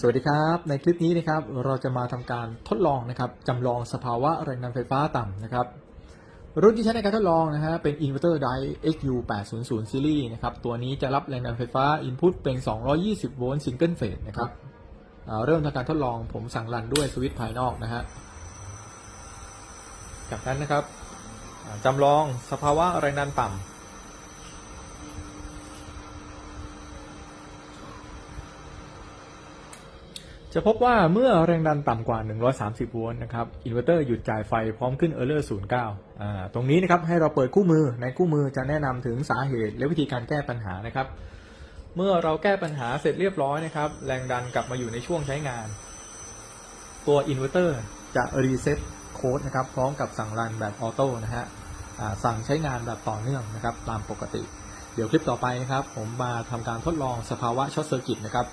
สวัสดีครับ ในคลิปนี้นะครับเราจะมาทำการทดลองนะครับจำลองสภาวะแรงดันไฟฟ้าต่ำนะครับ รุ่นที่ใช้ในการทดลองนะฮะเป็น Inverter Die XU800 Series นะครับตัวนี้จะรับแรงดันไฟฟ้า Input เป็น 220 โวลต์ Single Phase นะครับเริ่มทำการทดลองผมสั่งรันด้วยสวิตช์ภายนอกนะฮะจากนั้นนะครับอ่าจำลองสภาวะแรงดันต่ำ จะพบว่าเมื่อแรงดันต่ำกว่า 130 โวลต์นะครับ อินเวอร์เตอร์หยุดจ่ายไฟพร้อมขึ้น Error 09อ่าตรงนี้นะครับให้เราเปิดคู่มือ ในคู่มือจะแนะนำถึงสาเหตุและวิธีการแก้ปัญหานะครับ เมื่อเราแก้ปัญหาเสร็จเรียบร้อยนะครับ แรงดันกลับมาอยู่ในช่วงใช้งาน ตัวอินเวอร์เตอร์จะรีเซ็ตโค้ดนะครับพร้อมกับสั่งรันแบบออโต้นะฮะอ่าสั่งใช้งานแบบต่อเนื่องนะครับตามปกติ เดี๋ยวคลิปต่อไปนะครับ ผมมาทำการทดลองสภาวะช็อตเซอร์กิตนะครับ